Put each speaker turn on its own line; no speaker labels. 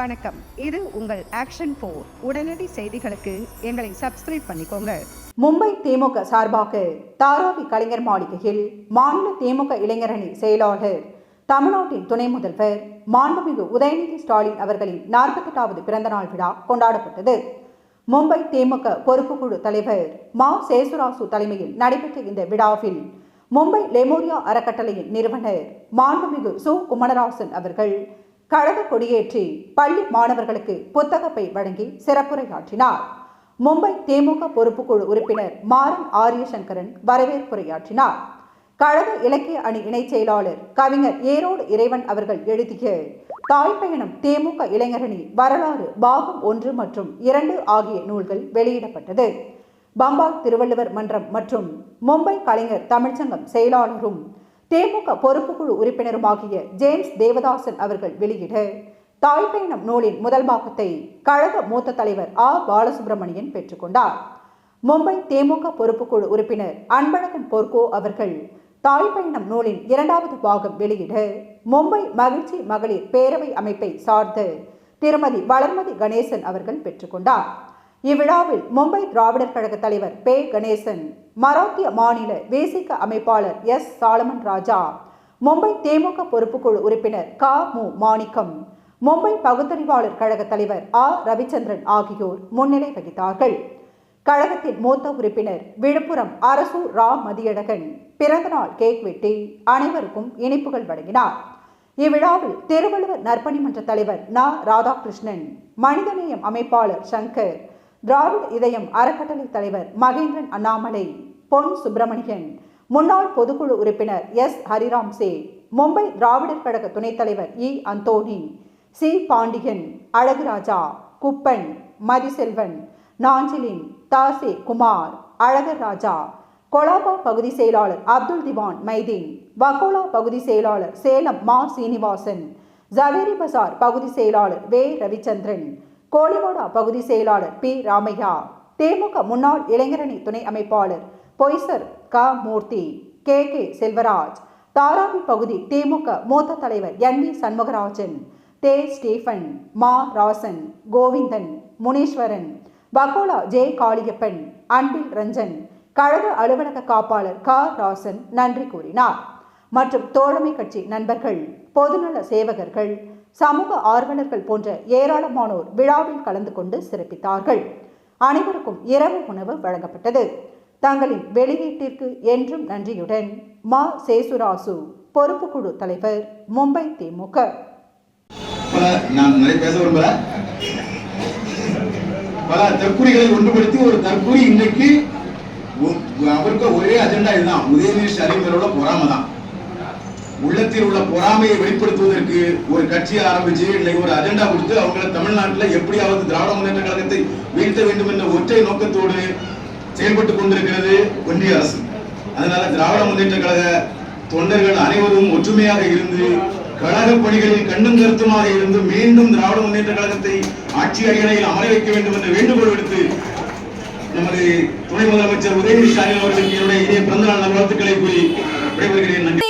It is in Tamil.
வணக்கம். இது உங்கள் ஆக்ஷன் போர் உடனடி செய்திகளுக்கு எங்களை சப்ஸ்கிரைப் பண்ணிக்கோங்க.
மும்பை திமுக சார்பாக தாராவி கலைஞர் மாளிகையில் மாநில திமுக இளைஞரணி செயலாளர் தமிழ்நாட்டின் துணை முதல்வர் மாண்புமிகு உதயநிதி ஸ்டாலின் அவர்களின் நாற்பத்தெட்டாவது பிறந்தநாள் விழா கொண்டாடப்பட்டது. மும்பை திமுக பொறுப்புக்குழு தலைவர் மா. சேசுராசு தலைமையில் நடைபெற்ற இந்த விழாவில் மும்பை லெமோரியா அறக்கட்டளையின் நிறுவனர் மாண்புமிகு சு. குமணராசன் அவர்கள் கழக கொடியேற்றி பள்ளி மாணவர்களுக்கு புத்தகப்பை வழங்கி சிறப்புரையாற்றினார். மும்பை திமுக பொறுப்புக்குழு உறுப்பினர் மாறன் ஆரியசங்கரன் வரவேற்புரையாற்றினார். கழக இலக்கிய அணி இணைச் செயலாளர் கவிஞர் ஏரோடு இறைவன் அவர்கள் எழுதிய தாய் பயணம் திமுக இளைஞரணி வரலாறு பாகம் ஒன்று மற்றும் இரண்டு ஆகிய நூல்கள் வெளியிடப்பட்டது. பம்பாய் திருவள்ளுவர் மன்றம் மற்றும் மும்பை கலைஞர் தமிழ்ச்சங்கம் செயலாளரும் திமுக பொறுப்புக்குழு உறுப்பினருமாகிய ஜேம்ஸ் தேவதாசன் அவர்கள் வெளியிட. தாய் பயணம் நூலின் முதல் பாகத்தை கழக மூத்த தலைவர் ஆ. பாலசுப்ரமணியன் பெற்றுக்கொண்டார். மும்பை திமுக பொறுப்புக்குழு உறுப்பினர் அன்பழகன் பொர்கோ அவர்கள் தாய் பயணம் நூலின் இரண்டாவது பாகம் வெளியிட. மும்பை மகிழ்ச்சி மகளிர் பேரவை அமைப்பை சார்ந்த திருமதி வளர்மதி கணேசன் அவர்கள் பெற்றுக்கொண்டார். இவ்விழாவில் மும்பை திராவிடர் கழக தலைவர் பே. கணேசன் மராத்திய மாநில வேசிக்க அமைப்பாளர் எஸ். சாலமன் ராஜா மும்பை திமுக பொறுப்புக்குழு உறுப்பினர் க. மு. மாணிக்கம் மும்பை பகுத்தறிவாளர் கழக தலைவர் ஆ. ரவிச்சந்திரன் ஆகியோர் முன்னிலை வகித்தார்கள். கழகத்தின் மூத்த உறுப்பினர் விழுப்புரம் அரசு ரா. மதியழகன் பிறந்தநாள் கேக் வெட்டி அனைவருக்கும் இனிப்புகள் வழங்கினார். இவ்விழாவில் திருவள்ளுவர் நற்பணி மன்ற தலைவர் ந. ராதாகிருஷ்ணன் மனிதநேயம் அமைப்பாளர் சங்கர் திராவிட இதயம் அறக்கட்டளை தலைவர் மகேந்திரன் அண்ணாமலை பொன் சுப்பிரமணியன் முன்னாள் பொதுக்குழு உறுப்பினர் எஸ். ஹரிராம் சே மும்பை திராவிடர் கழக துணைத் தலைவர் இ. Anthony C. பாண்டியன் அழகுராஜா குப்பன் மதிசெல்வன் நாஞ்சிலின் தாசே குமார் அழகர் ராஜா கொலாபா பகுதி செயலாளர் அப்துல் திவான் மைதீன் வகோலா பகுதி செயலாளர் சேலம் மா. சீனிவாசன் ஜவேரி பசார் பகுதி செயலாளர் வே. ரவிச்சந்திரன் கோலிவாடா பகுதி செயலாளர் பி. ராமையா தேமுக முன்னாள் இளைஞரணி துணை அமைப்பாளர் பொய்சர் க. மூர்த்தி கே. கே. செல்வராஜ் தாராவி பகுதி திமுக மூத்த தலைவர் என். வி. சண்முகராஜன் தே. ஸ்டீஃபன் மா. ராசன் கோவிந்தன் முனீஸ்வரன் பகோலா ஜே. காளியப்பன் அன்பில் ரஞ்சன் கழக அலுவலக காப்பாளர் க. ராசன் நன்றி கூறினார். மற்றும் தோழமை கட்சி நண்பர்கள் பொதுநல சேவகர்கள் சமூக ஆர்வலர்கள் போன்ற ஏராளமானோர் விழாவில் கலந்து கொண்டு சிறப்பித்தார்கள். அனைவருக்கும் இரவு உணவு வழங்கப்பட்டது. தங்களின் வெளியீட்டிற்கு என்றும் நன்றியுடன் மா. சேசுராசு பொறுப்பு குழு தலைவர் மும்பை திமுக
பல நான் ஒன்றுபடுத்தி ஒரு தற்கூறி இன்றைக்கு அவருக்கு ஒரே அஜெண்டா இதுதான். உதயநிதி ஸ்டாலின் பேரோட பொறாம தான் உள்ளத்தில் உள்ள பொறாமையை வெளிப்படுத்துவதற்கு ஒரு கட்சியை ஆரம்பிச்சு இல்லை ஒரு அஜெண்டா கொடுத்து அவங்கள தமிழ்நாட்டில் எப்படியாவது திராவிட முன்னேற்ற கழகத்தை வீழ்த்த வேண்டும் என்ற ஒற்றை நோக்கத்தோடு செயல்பட்டு கொண்டிருக்கிறது ஒன்றிய அரசு. அதனால திராவிட முன்னேற்ற கழக தொண்டர்கள் அனைவரும் ஒற்றுமையாக இருந்து கழக பணிகளில் கண்ணும் கருத்துமாக இருந்து மீண்டும் திராவிட முன்னேற்ற கழகத்தை ஆட்சி அரியணையில் அமர வைக்க வேண்டும் என்ற வேண்டுகோள் விடுத்து நமது துணை முதலமைச்சர் உதயநிதி ஸ்டாலின் அவர்களுக்கு என்னுடைய பிறந்த பிறந்தநாள் நல்வாழ்த்துக்களை கூறி விடைபெறுகிறேன். நன்றி.